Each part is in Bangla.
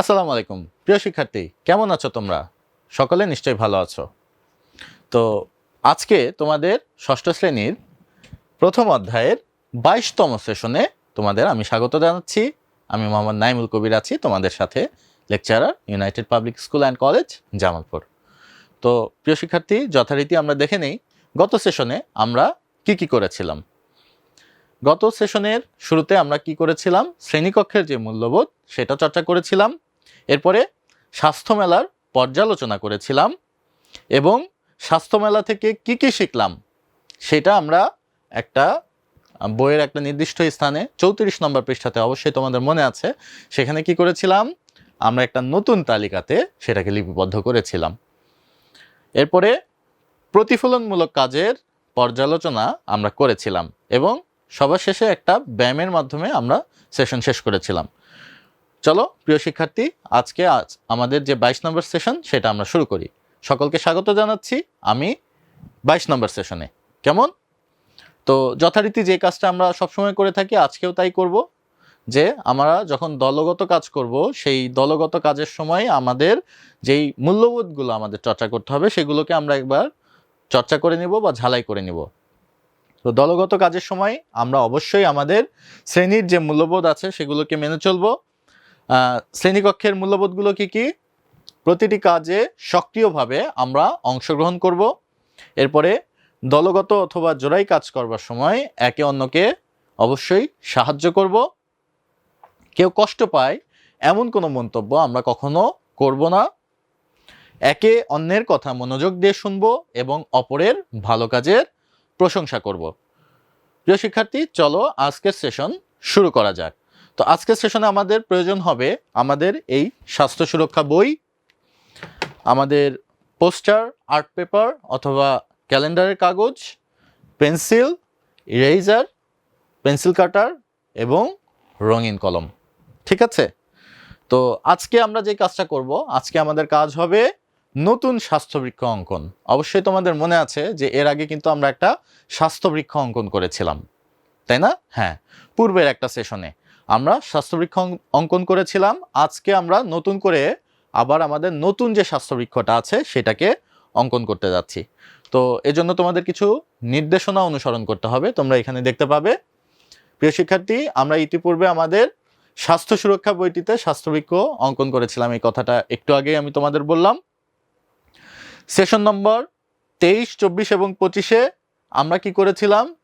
আসসালামু আলাইকুম। প্রিয় শিক্ষার্থী, কেমন আছো তোমরা? সকলে নিশ্চয়ই ভালো আছো। তো আজকে তোমাদের ষষ্ঠ শ্রেণির প্রথম অধ্যায়ের বাইশতম সেশনে তোমাদের আমি স্বাগত জানাচ্ছি। আমি মোহাম্মদ নাইমুল কবির আছি, তোমাদের সাথে lecturer United Public School and College, Jamalpur. তো প্রিয় শিক্ষার্থী, যথারীতি আমরা দেখে নেই, গত সেশনে আমরা কি কি করেছিলাম? গত সেশনের শুরুতে আমরা কি করেছিলাম? শ্রেণীকক্ষের যে মূল্যবোধ, সেটা চর্চা করেছিলাম। এরপরে স্বাস্থ্য মেলার পর্যালোচনা করেছিলাম এবং স্বাস্থ্য মেলা থেকে কি কি শিখলাম সেটা আমরা একটা বইয়ের একটা নির্দিষ্ট স্থানে চৌত্রিশ নম্বর পৃষ্ঠাতে অবশ্যই তোমাদের মনে আছে, সেখানে কি করেছিলাম? আমরা একটা নতুন তালিকাতে সেটাকে লিপিবদ্ধ করেছিলাম। এরপরে প্রতিফলনমূলক কাজের পর্যালোচনা আমরা করেছিলাম এবং সবার শেষে একটা ব্যায়ামের মাধ্যমে আমরা সেশন শেষ করেছিলাম। চলো, প্রিয় শিক্ষার্থী, আজকে আজ আমাদের যে বাইশ নম্বর সেশন, সেটা আমরা শুরু করি। সকলকে স্বাগত জানাচ্ছি আমি বাইশ নম্বর সেশনে। কেমন? তো যথারীতি যে কাজটা আমরা সবসময় করে থাকি, আজকেও তাই করব, যে আমরা যখন দলগত কাজ করব, সেই দলগত কাজের সময় আমাদের যেই মূল্যবোধগুলো আমাদের চর্চা করতে হবে, সেগুলোকে আমরা একবার চর্চা করে নিব বা ঝালাই করে নিব। তো দলগত কাজের সময় আমরা অবশ্যই আমাদের শ্রেণির যে মূল্যবোধ আছে, সেগুলোকে মেনে চলবো। শ্রেণীকক্ষের মূল্যবোধগুলো কি কি? প্রতিটি কাজে সক্রিয়ভাবে আমরা অংশগ্রহণ করব। এরপরে দলগত অথবা জোড়াই কাজ করবার সময় একে অন্যকে অবশ্যই সাহায্য করব। কেউ কষ্ট পায় এমন কোনো মন্তব্য আমরা কখনো করব না। একে অন্যের কথা মনোযোগ দিয়ে শুনব এবং অপরের ভালো কাজের প্রশংসা করব। প্রিয় শিক্ষার্থী, চলো আজকের সেশন শুরু করা যাক। তো আজকের সেশনে আমাদের প্রয়োজন হবে আমাদের এই স্বাস্থ্য সুরক্ষা বই, আমাদের পোস্টার, আর্ট পেপার অথবা ক্যালেন্ডারের কাগজ, পেন্সিল, ইরেজার, পেন্সিল কাটার এবং রঙিন কলম। ঠিক আছে? তো আজকে আমরা যে কাজটা করব, আজকে আমাদের কাজ হবে নতুন স্বাস্থ্যবৃক্ষ অঙ্কন। অবশ্যই তোমাদের মনে আছে যে এর আগে কিন্তু আমরা একটা স্বাস্থ্যবৃক্ষ অঙ্কন করেছিলাম। তাই না? হ্যাঁ। পূর্বের একটা সেশনে। আমরা স্বাস্থ্যবৃক্ষ অঙ্ক- অঙ্কন করেছিলাম। আজকে আমরা নতুন করে আবার আমাদের নতুন যে স্বাস্থ্যবৃক্ষটা আছে, সেটাকে অঙ্কন করতে যাচ্ছি। তো এজন্য তোমাদের কিছু নির্দেশনা অনুসরণ করতে হবে। তোমরা এখানে দেখতে পাবে। প্রিয় শিক্ষার্থী, আমরা ইতিপূর্বে আমাদের স্বাস্থ্য সুরক্ষা বইটিতে স্বাস্থ্যবৃক্ষ অঙ্কন করেছিলাম। এই কথাটা একটু আগেই আমি তোমাদের বললাম। সেশন নম্বর তেইশ, চব্বিশ এবং পঁচিশে আমরা কি করেছিলাম?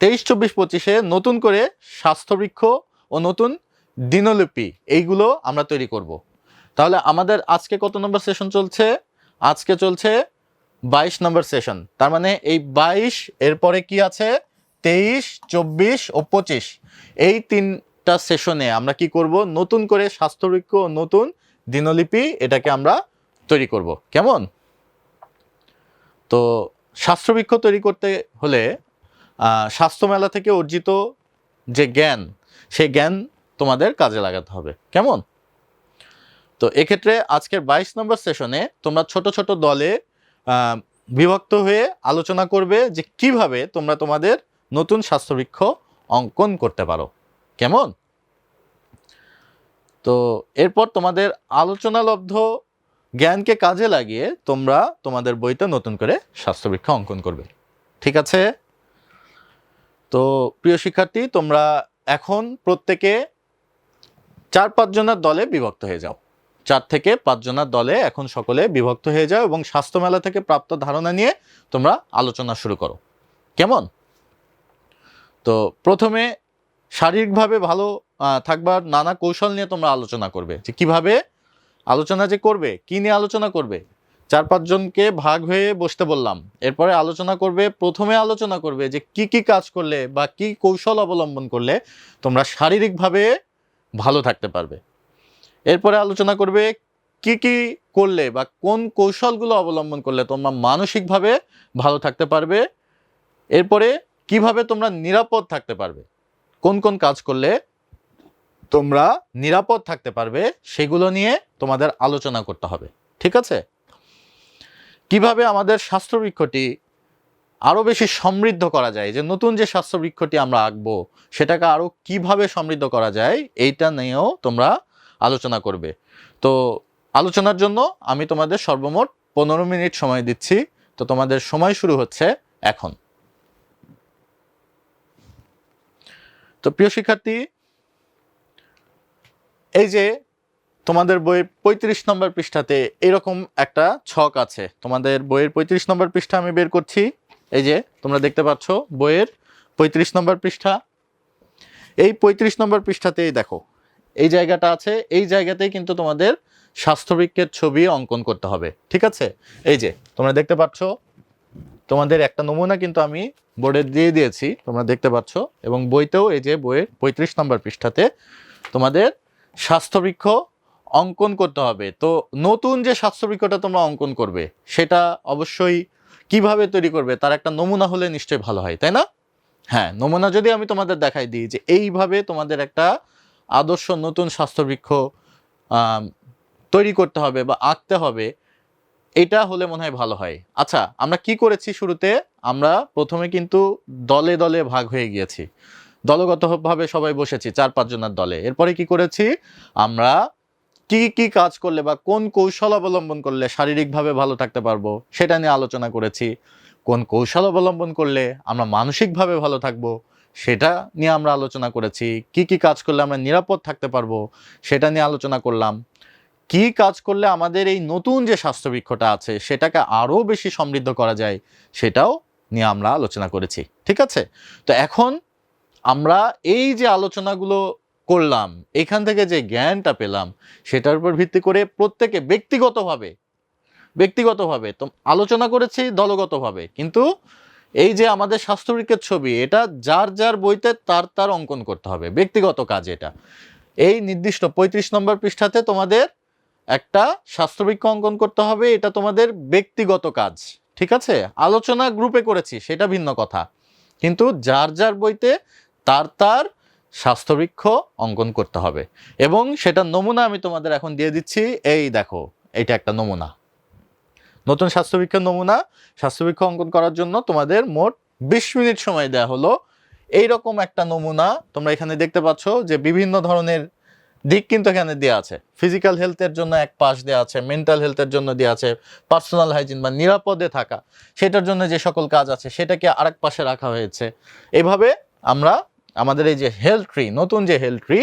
তেইশ, চব্বিশ, পঁচিশে নতুন করে স্বাস্থ্যবৃক্ষ ও নতুন দিনলিপি, এইগুলো আমরা তৈরি করব। তাহলে আমাদের আজকে কত নম্বর সেশন চলছে? আজকে চলছে বাইশ নম্বর সেশন। তার মানে এই বাইশ, এরপরে কি আছে? তেইশ, চব্বিশ ও পঁচিশ। এই তিনটা সেশনে আমরা কি করব? নতুন করে স্বাস্থ্যবৃক্ষ ও নতুন দিনলিপি এটাকে আমরা তৈরি করব। কেমন? তো স্বাস্থ্যবৃক্ষ তৈরি করতে হলে স্বাস্থ্য মেলা থেকে অর্জিত যে জ্ঞান সেই জ্ঞান তোমাদের কাজে লাগাতে হবে। কেমন? তো এক্ষেত্রে আজকের বাইশ নম্বর সেশনে তোমরা ছোট ছোট দলে বিভক্ত হয়ে আলোচনা করবে যে কীভাবে তোমরা তোমাদের নতুন স্বাস্থ্যবৃক্ষ অঙ্কন করতে পারো। কেমন? তো এরপর তোমাদের আলোচনালব্ধ জ্ঞানকে কাজে লাগিয়ে তোমরা তোমাদের বইতে নতুন করে স্বাস্থ্যবৃক্ষ অঙ্কন করবে। ঠিক আছে? তো প্রিয় শিক্ষার্থী, তোমরা এখন প্রত্যেকে চার পাঁচ জনের দলে বিভক্ত হয়ে যাও। চার থেকে পাঁচ জনের দলে এখন সকলে বিভক্ত হয়ে যাও এবং স্বাস্থ্য মেলা থেকে প্রাপ্ত ধারণা নিয়ে তোমরা আলোচনা শুরু করো। কেমন? তো প্রথমে শারীরিকভাবে ভালো থাকবার নানা কৌশল নিয়ে তোমরা আলোচনা করবে। যে কীভাবে আলোচনা যে করবে, কি নিয়ে আলোচনা করবে চার পাঁচজনকে ভাগ হয়ে বসতে বললাম। এরপরে আলোচনা করবে, প্রথমে আলোচনা করবে যে কি কি কাজ করলে বা কি কৌশল অবলম্বন করলে তোমরা শারীরিকভাবে ভালো থাকতে পারবে। এরপরে আলোচনা করবে কি কি করলে বা কোন কৌশলগুলো অবলম্বন করলে তোমরা মানসিকভাবে ভালো থাকতে পারবে। এরপরে কীভাবে তোমরা নিরাপদ থাকতে পারবে। কোন কোন কাজ করলে তোমরা নিরাপদ থাকতে পারবে, সেগুলো নিয়ে তোমাদের আলোচনা করতে হবে। ঠিক আছে? কীভাবে আমাদের স্বাস্থ্যবৃক্ষটি আরও বেশি সমৃদ্ধ করা যায়, যে নতুন যে স্বাস্থ্যবৃক্ষটি আমরা আঁকবো, সেটাকে আরও কীভাবে সমৃদ্ধ করা যায়, এইটা নিয়েও তোমরা আলোচনা করবে। তো আলোচনার জন্য আমি তোমাদের সর্বমোট পনেরো মিনিট সময় দিচ্ছি। তো তোমাদের সময় শুরু হচ্ছে এখন। তো প্রিয় শিক্ষার্থী, এই যে তোমাদের বইয়ের পঁয়ত্রিশ নম্বর পৃষ্ঠাতে এরকম একটা ছক আছে। তোমাদের বইয়ের পঁয়ত্রিশ নম্বর পৃষ্ঠা আমি বের করছি। এই যে, তোমরা দেখতে পাচ্ছ বইয়ের পঁয়ত্রিশ নম্বর পৃষ্ঠা। এই পঁয়ত্রিশ নম্বর পৃষ্ঠাতেই দেখো, এই জায়গাটা আছে, এই জায়গাতেই কিন্তু তোমাদের স্বাস্থ্যবৃক্ষের ছবি অঙ্কন করতে হবে, ঠিক আছে? এই যে, তোমরা দেখতে পাচ্ছ, তোমাদের একটা নমুনা কিন্তু আমি বোর্ডে দিয়ে দিয়েছি, তোমরা দেখতে পাচ্ছ, এবং বইতেও এই যে বইয়ের পঁয়ত্রিশ নম্বর পৃষ্ঠাতে তোমাদের স্বাস্থ্যবৃক্ষ অঙ্কন করতে হবে। তো নতুন যে স্বাস্থ্যবৃক্ষটা তোমরা অঙ্কন করবে, সেটা অবশ্যই কীভাবে তৈরি করবে, তার একটা নমুনা হলে নিশ্চয়ই ভালো হয়, তাই না? হ্যাঁ নমুনা যদি আমি তোমাদের দেখাই দিই যে এইভাবে তোমাদের একটা আদর্শ নতুন স্বাস্থ্যবৃক্ষ তৈরি করতে হবে বা আঁকতে হবে, এটা হলে মনে হয় ভালো হয়। আচ্ছা আমরা কি করেছি শুরুতে? আমরা প্রথমে কিন্তু দলে দলে ভাগ হয়ে গিয়েছি। দলগতভাবে সবাই বসেছি, চার পাঁচজনের দলে। এরপরে কি করেছি? আমরা কি কি কাজ করলে বা কোন কৌশল অবলম্বন করলে শারীরিকভাবে ভালো থাকতে পারব সেটা নিয়ে আলোচনা করেছি। কোন কৌশল অবলম্বন করলে আমরা মানসিকভাবে ভালো থাকব সেটা নিয়ে আমরা আলোচনা করেছি। কি কি কাজ করলে আমরা নিরাপদ থাকতে পারব সেটা নিয়ে আলোচনা করলাম। কি কাজ করলে আমাদের এই নতুন যে স্বাস্থ্যবৃক্ষটা আছে সেটাকে আরও বেশি সমৃদ্ধ করা যায় সেটাও নিয়ে আমরা আলোচনা করেছি। ঠিক আছে? তো এখন আমরা এই যে আলোচনাগুলো করলাম, এখান থেকে যে জ্ঞানটা পেলাম, সেটার উপর ভিত্তি করে প্রত্যেকে ব্যক্তিগতভাবে ব্যক্তিগতভাবে তো আলোচনা করেছি দলগতভাবে। কিন্তু এই যে আমাদের স্বাস্থ্যবৃক্ষের ছবি, এটা যার যার বইতে তার তার অঙ্কন করতে হবে, ব্যক্তিগত কাজ এটা। এই নির্দিষ্ট পঁয়ত্রিশ নম্বর পৃষ্ঠাতে তোমাদের একটা স্বাস্থ্যবৃক্ষ অঙ্কন করতে হবে, এটা তোমাদের ব্যক্তিগত কাজ, ঠিক আছে? আলোচনা গ্রুপে করেছি, সেটা ভিন্ন কথা। কিন্তু যার যার বইতে তার তার স্বাস্থ্যবৃক্ষ অঙ্কন করতে হবে। এবং সেটার নমুনা আমি তোমাদের এখন দিয়ে দিচ্ছি। এই দেখো এটা একটা নমুনা। নতুন স্বাস্থ্যবৃক্ষের নমুনা। স্বাস্থ্যবৃক্ষ অঙ্কন করার জন্য তোমাদের মোট বিশ মিনিট সময় দেওয়া হলো। এইরকম একটা নমুনা তোমরা এখানে দেখতে পাচ্ছ যে বিভিন্ন ধরনের দিক কিন্তু এখানে দেওয়া আছে। ফিজিক্যাল হেলথের জন্য এক পাশ দেওয়া আছে মেন্টাল হেলথের জন্য দেওয়া আছে পার্সোনাল হাইজিন বা নিরাপদে থাকা। সেটার জন্য যে সকল কাজ আছে, সেটাকে আরেক পাশে রাখা হয়েছে। এভাবে আমরা আমাদের এই যে হেলথ ট্রি নতুন যে হেলথ ট্রি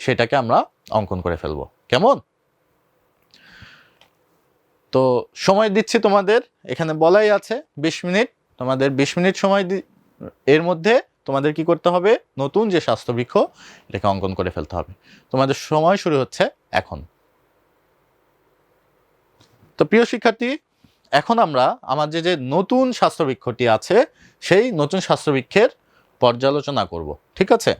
সেটাকে আমরা অঙ্কন করে ফেলব। কেমন? তো সময় দিচ্ছি তোমাদের, এখানে বলাই আছে বিশ মিনিট। তোমাদের বিশ মিনিট সময় এর মধ্যে তোমাদের কি করতে হবে? নতুন যে স্বাস্থ্যবৃক্ষ, এটাকে অঙ্কন করে ফেলতে হবে। তোমাদের সময় শুরু হচ্ছে এখন। তো প্রিয় শিক্ষার্থী, এখন আমরা আমাদের যে নতুন স্বাস্থ্যবৃক্ষটি আছে, সেই নতুন স্বাস্থ্যবৃক্ষের পর্যালোচনা করব, ঠিক আছে?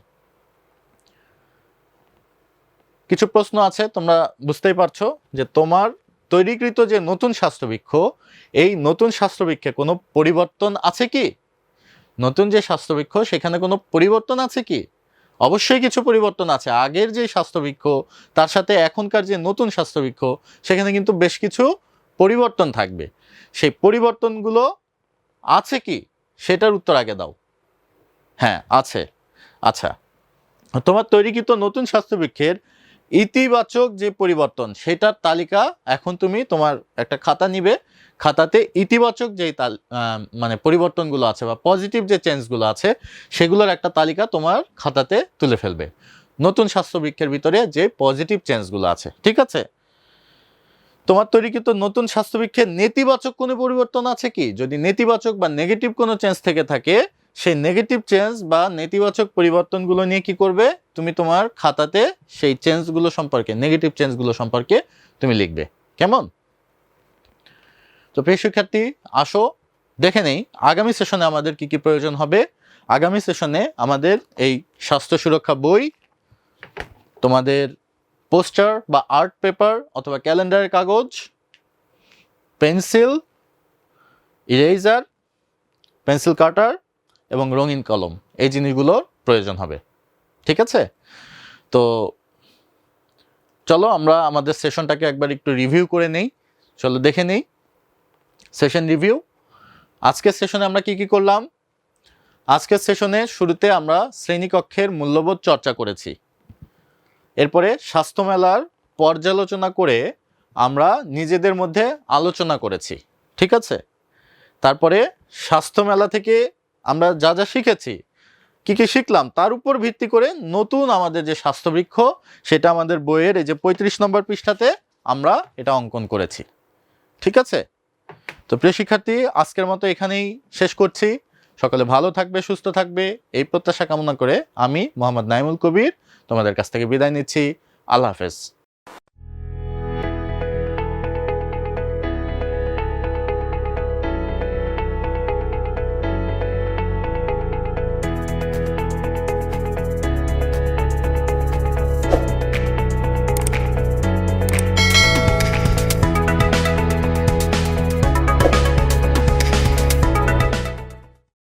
কিছু প্রশ্ন আছে, তোমরা বুঝতেই পারছ যে তোমার তৈরিকৃত যে নতুন স্বাস্থ্যবৃক্ষ, এই নতুন স্বাস্থ্যবৃক্ষে কোনো পরিবর্তন আছে কি? নতুন যে স্বাস্থ্যবৃক্ষ, সেখানে কোনো পরিবর্তন আছে কি? অবশ্যই কিছু পরিবর্তন আছে। আগের যে স্বাস্থ্যবৃক্ষ, তার সাথে এখনকার যে নতুন স্বাস্থ্যবৃক্ষ, সেখানে কিন্তু বেশ কিছু পরিবর্তন থাকবে। সেই পরিবর্তনগুলো আছে কি? সেটার উত্তর আগে দাও। হ্যাঁ আছে। আচ্ছা। তোমার তৈরিকৃত নতুন স্বাস্থ্যবৃক্ষের ইতিবাচক যে পরিবর্তন, সেটার তালিকা এখন তুমি তোমার একটা খাতা নিবে। খাতাতে ইতিবাচক যেই তাল মানে পরিবর্তনগুলো আছে বা পজিটিভ যে চেঞ্জগুলো আছে, সেগুলোর একটা তালিকা তোমার খাতাতে তুলে ফেলবে। নতুন স্বাস্থ্যবৃক্ষের ভিতরে যে পজিটিভ চেঞ্জগুলো আছে, ঠিক আছে? তোমার তৈরিকৃত নতুন স্বাস্থ্যবৃক্ষের নেতিবাচক কোনো পরিবর্তন আছে কি? যদি নেতিবাচক বা নেগেটিভ কোনো চেঞ্জ থেকে থাকে সেই নেগেটিভ চেঞ্জ বা নেতিবাচক পরিবর্তনগুলো নিয়ে কি করবে? তুমি তোমার খাতাতে সেই চেঞ্জগুলো সম্পর্কে নেগেটিভ চেঞ্জগুলো সম্পর্কে তুমি লিখবে। কেমন? তো প্রিয় শিক্ষার্থী, আসো, দেখে নেই, আগামী সেশনে আমাদের কি কি প্রয়োজন হবে? আগামী সেশনে আমাদের এই স্বাস্থ্য সুরক্ষা বই, তোমাদের পোস্টার বা আর্ট পেপার অথবা ক্যালেন্ডারের কাগজ পেন্সিল ইরেজার পেন্সিল কাটার এবং রঙিন কলম, এই জিনিসগুলোর প্রয়োজন হবে। ঠিক আছে? তো চলো আমরা আমাদের সেশনটাকে একবার একটু রিভিউ করে নেই। চলো দেখে নেই। Session review. আজকের সেশনে আমরা কি কি করলাম? আজকের সেশনে শুরুতে আমরা শ্রেণীকক্ষের মূল্যবোধ চর্চা করেছি। এরপরে স্বাস্থ্য মেলার পর্যালোচনা করে আমরা নিজেদের মধ্যে আলোচনা করেছি। ঠিক আছে? তারপরে স্বাস্থ্য মেলা থেকে আমরা যা যা শিখেছি, কি কি শিখলাম তার উপর ভিত্তি করে নতুন আমাদের যে স্বাস্থ্যবৃক্ষ, সেটা আমাদের বইয়ের এই যে পঁয়ত্রিশ নম্বর পৃষ্ঠাতে আমরা এটা অঙ্কন করেছি। ঠিক আছে? তো প্রিয় শিক্ষার্থী, আজকের মতো এখানেই শেষ করছি। সকলে ভালো থাকবে, সুস্থ থাকবে, এই প্রত্যাশা কামনা করে আমি মোহাম্মদ নাইমুল কবির তোমাদের কাছ থেকে বিদায় নিচ্ছি। আল্লাহ হাফেজ।